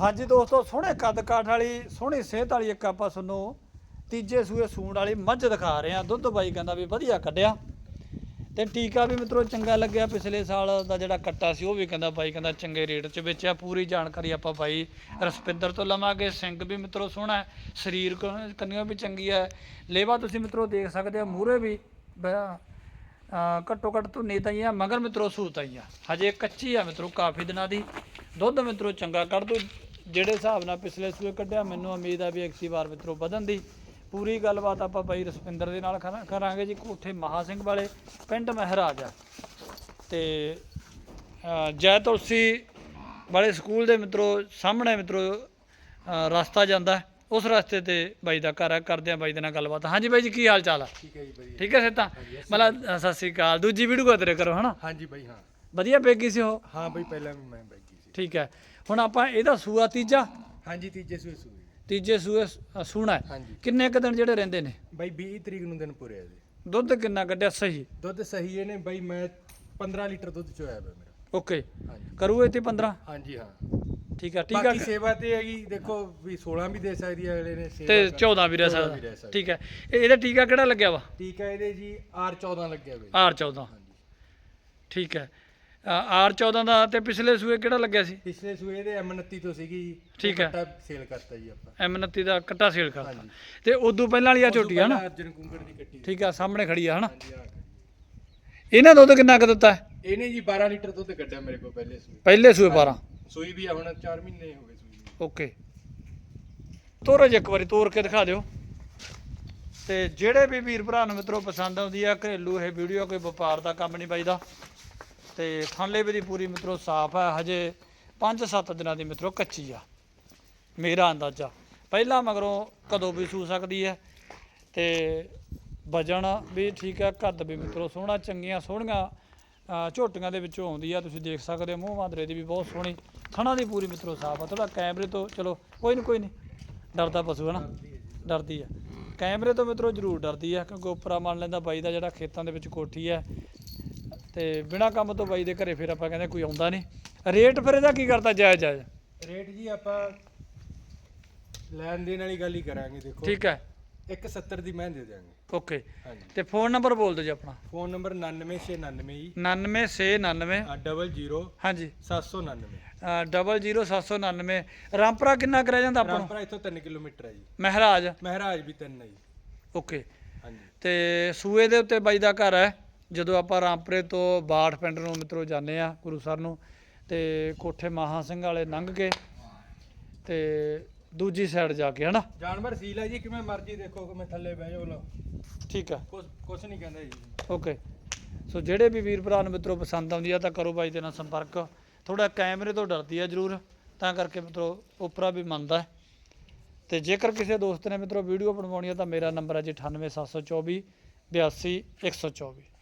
ਹਾਂਜੀ ਦੋਸਤੋ, ਸੋਹਣੇ ਕੱਦ ਕਾਠ ਵਾਲੀ, ਸੋਹਣੀ ਸਿਹਤ ਵਾਲੀ ਇੱਕ ਆਪਾਂ ਤੁਹਾਨੂੰ ਤੀਜੇ ਸੂਏ ਸੂਣ ਵਾਲੀ ਮੱਝ ਦਿਖਾ ਰਹੇ ਆ ਦੁੱਧ ਬਾਈ ਕਹਿੰਦਾ ਵੀ ਵਧੀਆ ਕੱਢਿਆ। ਤੇ ਟੀਕਾ ਵੀ ਮਿੱਤਰੋ ਚੰਗਾ ਲੱਗਿਆ। ਪਿਛਲੇ ਸਾਲ ਦਾ ਜਿਹੜਾ ਕੱਟਾ ਸੀ, ਉਹ ਵੀ ਕਹਿੰਦਾ ਬਾਈ ਕਹਿੰਦਾ ਚੰਗੇ ਰੇਟ 'ਚ ਵੇਚਿਆ। ਪੂਰੀ ਜਾਣਕਾਰੀ ਆਪਾਂ ਬਾਈ ਰਸਪਿੰਦਰ ਤੋਂ ਲਵਾਂਗੇ। ਸਿੰਘ ਵੀ ਮਿੱਤਰੋ ਸੋਹਣਾ ਹੈ, ਸਰੀਰ ਕ- ਕੰਨੀਆਂ ਵੀ ਚੰਗੀ ਹੈ। ਲੇਵਾ ਤੁਸੀਂ ਮਿੱਤਰੋ ਦੇਖ ਸਕਦੇ ਆ ਮੂਰੇ ਵੀ ਘੱਟੋ ਘੱਟ ਧੁੰਨੀ ਤਾਂ ਹੀ ਆ ਮਗਰ ਮਿੱਤਰੋ ਸੂਤ ਹੀ ਆ ਹਜੇ ਕੱਚੀ ਆ ਮਿੱਤਰੋ, ਕਾਫੀ ਦਿਨਾਂ ਦੀ। ਦੁੱਧ ਮਿੱਤਰੋ ਚੰਗਾ ਕੱਢ ਦੋ। ਜਿਹੜੇ ਹਿਸਾਬ ਨਾਲ ਪਿਛਲੇ ਸੂਏ ਕੱਢਿਆ ਮੈਨੂੰ ਉਮੀਦ ਆ ਵੀ ਐਕਸੀ ਵਾਰ ਮਿੱਤਰੋ ਵਧਣ ਦੀ। ਪੂਰੀ ਗੱਲਬਾਤ ਆਪਾਂ ਬਾਈ ਰਸਪਿੰਦਰ ਦੇ ਨਾਲ ਕਰਾਂ- ਕਰਾਂਗੇ ਜੀ ਕੋਠੇ ਮਹਾ ਸਿੰਘ ਵਾਲੇ ਪਿੰਡ ਮਹਿਰਾਜ ਤੇ ਜੈ ਤੁਲਸੀ ਵਾਲੇ ਸਕੂਲ ਦੇ ਮਿੱਤਰੋ ਸਾਹਮਣੇ ਮਿੱਤਰੋ ਰਸਤਾ ਜਾਂਦਾ। ਉਸ ਰਸਤੇ ਤੇ ਬਾਈ ਦਾ ਘਰ ਕਰਦੇ ਆ ਬਾਈ ਦੇ ਨਾਲ ਗੱਲਬਾਤ। ਹਾਂਜੀ ਬਾਈ ਜੀ ਕੀ ਹਾਲ ਚਾਲ ਆ? ਠੀਕ ਹੈ ਜੀ ਵਧੀਆ। ਠੀਕ ਹੈ ਸੇਤਾ ਮਤਲਬ ਸਤਿ ਸ੍ਰੀ ਅਕਾਲ। ਦੂਜੀ ਵੀਡੀਓ ਕੋ ਤੇਰੇ ਕਰੋ ਹਨਾ? ਹਾਂਜੀ ਬਾਈ ਹਾਂ। ਵਧੀਆ ਪੈਗੀ ਸੀ ਉਹ? ਹਾਂ ਬਾਈ ਪਹਿਲਾਂ ਵੀ ਮੈਂ ਬੈਗੀ। ਸੀ ਠੀਕ ਹੈ। ਹੁਣ ਆਪਾਂ ਇਹਦਾ ਸੂਆ ਤੀਜਾ? ਹਾਂਜੀ ਤੀਜੇ ਸੂਏ ਸੂਏ। ਤੀਜੇ ਸੂਏ ਸੂਣਾ ਹੈ। ਹਾਂਜੀ। ਕਿੰਨੇ ਕੁ ਦਿਨ ਜਿਹੜੇ ਰਹਿੰਦੇ ਨੇ? ਬਾਈ 20 ਤਰੀਕ ਨੂੰ ਦਿਨ ਪੂਰੇ ਆ ਜੀ। ਦੁੱਧ ਕਿੰਨਾ ਕੱਢਿਆ? ਸਹੀ। ਦੁੱਧ ਸਹੀ ਇਹਨੇ ਬਾਈ ਮੈਂ 15 ਲੀਟਰ ਦੁੱਧ ਚੋਇਆ ਪਿਆ ਮੇਰਾ। ਓਕੇ। ਹਾਂਜੀ। ਕਰੂ ਇਹ ਤੇ 15 ਹਾਂਜੀ ਹਾਂ। ਠੀਕ ਹੈ ਠੀਕ ਬਾਕੀ ਸੇਵਾ ਤੇ ਹੈਗੀ ਦੇਖੋ ਵੀ 16 ਵੀ ਦੇ ਸਕਦੀ ਹੈ ਅਗਲੇ ਨੇ ਸੇਵਾ ਤੇ ਕਰ- 14 ਵੀ ਰਹਿ 14 ਵੀ ਸਕਦਾ। ਠੀਕ ਹੈ। ਇਹ- ਇਹਦਾ ਟੀਕਾ ਕਿਹੜਾ ਲੱਗਿਆ ਵਾ? ਠੀਕ ਹੈ ਇਹਦੇ ਜੀ ਆਰ 14 ਲੱਗਿਆ ਬਾਈ। ਆਰ 14 ਹਾਂਜੀ। ਠੀਕ ਹੈ। ਆਰ 14 ਦਾ ਤੇ ਪਿਛਲੇ ਸੂਏ ਕਿਹੜਾ ਲੱਗਿਆ ਸੀ? ਪਿਛਲੇ ਸੂਏ ਦੇ M29 ਤੋਂ ਸੀਗੀ ਜੀ। ਠੀਕ ਹੈ। ਕੱਟਾ ਸੇਲ ਕਰਤਾ ਜੀ ਆਪਾਂ। ਐਮ 29 ਦਾ ਕੱਟਾ ਸੇਲ ਕਰਤਾ। ਤੇ ਉਦੋਂ ਪਹਿਲਾਂ ਵਾਲੀ ਆ ਝੋਟੀ ਆ ਨਾ ਪਹਿਲਾਂ ਅਰਜਨ ਕੁੰਗੜ ਦੀ ਕੱਟੀ ਠੀਕ ਆ ਸਾਹਮਣੇ ਖੜੀ ਆ ਹਨਾ? ਹਾਂ ਇਹਨਾਂ ਦੁੱਧ ਕਿੰਨਾ ਕੁ ਦਿੱਤਾ? ਹੈ? ਇਹਨੇ ਜੀ 12 ਲੀਟਰ ਦੁੱਧ ਕੱਢਿਆ ਮੇਰੇ ਕੋਲ ਪਹਿਲੇ ਸੂਏ। ਪਹਿਲੇ ਸੂਏ 12 ਸੂਈ ਵੀ ਹੁਣ 4 ਮਹੀਨੇ ਹੋ ਗਏ ਸੂਈ। ਓਕੇ। ਤੋਰੋ ਜੀ ਇੱਕ ਵਾਰੀ ਤੋਰ ਕੇ ਦਿਖਾ ਦਿਓ। ਤੇ ਜਿਹੜੇ ਵੀ ਵੀਰ ਭਰਾ ਨੂੰ ਮਿੱਤਰੋ ਪਸੰਦ ਆਉਂਦੀ ਆ ਘਰੇਲੂ ਇਹ ਵੀਡੀਓ ਕੋਈ ਵਪਾਰ ਦਾ ਕੰਮ ਨਹੀਂ ਬਾਈਦਾ। ਤੇ ਥਾਂਲੇ ਵੀ ਦੀ ਪੂਰੀ ਮਿੱਤਰੋ ਸਾਫ਼ ਹੈ ਹਜੇ 5-7 ਦਿਨਾਂ ਦੀ ਮਿੱਤਰੋ ਕੱਚੀ ਆ ਮੇਰਾ ਅੰਦਾਜ਼ਾ। ਪਹਿਲਾਂ ਮਗਰੋਂ ਕਦੋਂ ਵੀ ਸੂ ਸਕਦੀ ਹੈ ਤੇ ਵਜਣ ਵੀ ਠੀਕ ਹੈ ਕੱਦ ਵੀ ਮਿੱਤਰੋ ਸੋਹਣਾ ਚੰਗੀਆਂ ਸੋਹਣੀਆਂ ਝੋਟੀਆਂ ਦੇ ਵਿੱਚੋਂ ਆਉਂਦੀ ਆ ਤੁਸੀਂ ਦੇਖ ਸਕਦੇ ਹੋ ਮੂੰਹ ਮਾਂਦਰੇ ਦੀ ਵੀ ਬਹੁਤ ਸੋਹਣੀ ਥਣਾ ਦੀ ਪੂਰੀ ਮਿੱਤਰੋ ਸਾਫ਼ ਆ। ਥੋੜਾ ਕੈਮਰੇ ਤੋਂ ਚਲੋ ਕੋਈ ਨਹੀਂ ਕੋਈ ਨਹੀਂ ਡਰਦਾ ਪਸ਼ੂ ਹੈ ਨਾ? ਡਰਦੀ ਆ ਕੈਮਰੇ ਤੋਂ ਮਿੱਤਰੋ ਜ਼ਰੂਰ ਡਰਦੀ ਆ ਕਿਉਂਕਿ ਉਪਰਾ ਮੰਨ ਲੈਂਦਾ ਬਾਈ ਦਾ ਜਿਹੜਾ ਖੇਤਾਂ ਦੇ ਵਿੱਚ ਕੋਠੀ ਹੈ ਤੇ ਬਿਨਾ ਕੰਮ ਤੋਂ ਬਾਈ ਦੇ ਘਰੇ ਫਿਰ ਆਪਾਂ ਕਹਿੰਦੇ ਕੋਈ ਆਉਂਦਾ ਨਹੀਂ। ਰੇਟ ਫਿਰ ਇਹਦਾ ਕੀ ਕਰਦਾ ਜਾਇਜ਼ ਜਾਇਜ਼? ਰੇਟ ਜੀ ਆਪਾਂ ਲੈਣ ਦੇਣ ਵਾਲੀ ਗੱਲ ਹੀ ਕਰਾਂਗੇ ਦੇਖੋ। ਠੀਕ ਹੈ। 170 ਦੀ ਮੈਂ ਦੇ ਦਿਆਂਗੇ। ਓਕੇ। ਹਾਂਜੀ। ਤੇ ਫੋਨ ਨੰਬਰ ਬੋਲ ਦਿਓ ਜੀ ਆਪਣਾ। ਫੋਨ ਨੰਬਰ 99699 ਜੀ। 99699 00 ਹਾਂਜੀ। 799 00799 ਰਾਮਪੁਰਾ ਕਿੰਨਾ ਕਰਿਆ ਜਾਂਦਾ ਆਪਾਂ ਨੂੰ? ਰਾਮਪੁਰਾ ਇੱਥੋਂ 3 ਕਿਲੋਮੀਟਰ ਹੈ ਜੀ। ਮਹਿਰਾਜ। ਮਹਾਰਾਜ ਵੀ ਤਿੰਨ ਹੈ ਜੀ। ਓਕੇ। ਹਾਂਜੀ। ਤੇ ਸੂਏ ਦੇ ਉੱਤੇ ਬਾਈ ਦਾ ਘਰ ਹੈ। ਜਦੋਂ ਆਪਾਂ ਰਾਮਪੁਰੇ ਤੋਂ ਬਾਠ ਪਿੰਡ ਨੂੰ ਮਿੱਤਰੋ ਜਾਂਦੇ ਆ ਗੁਰੂ ਸਰ ਨੂੰ ਤੇ ਕੋਠੇ ਮਹਾ ਸਿੰਘ ਵਾਲੇ ਲੰਘ ਕੇ ਤੇ ਦੂਜੀ ਸਾਈਡ ਜਾ ਕੇ ਹਨਾ? ਜਾਨਵਰ ਸੀਲ ਹੈ ਜੀ ਕਿਵੇਂ ਮਰਜ਼ੀ ਦੇਖੋ ਕਿ ਮੈਂ ਥੱਲੇ ਬਹਿ ਜਾਓ ਲੋ ਠੀਕ ਆ। ਕੁਛ ਕੁਛ ਨਹੀਂ ਕਹਿੰਦਾ ਜੀ। ਓਕੇ। ਸੋ ਜਿਹੜੇ ਵੀ ਵੀਰ ਭਰਾ ਨੂੰ ਮਿੱਤਰੋ ਪਸੰਦ ਆਉਂਦੀ ਆ ਤਾਂ ਕਰੋ ਬਾਈ ਦੇ ਨਾਲ ਸੰਪਰਕ। ਥੋੜਾ ਕੈਮਰੇ ਤੋਂ ਡਰਦੀ ਆ ਜ਼ਰੂਰ ਤਾਂ ਕਰਕੇ ਮਿੱਤਰੋ ਉਪਰਾ ਵੀ ਮੰਨਦਾ ਹੈ। ਤੇ ਜੇਕਰ ਕਿਸੇ ਦੋਸਤ ਨੇ ਮਿੱਤਰੋ ਵੀਡੀਓ ਬਣਵਾਉਣੀ ਆ ਤਾਂ ਮੇਰਾ ਨੰਬਰ ਹੈ ਜੀ 98724 82 124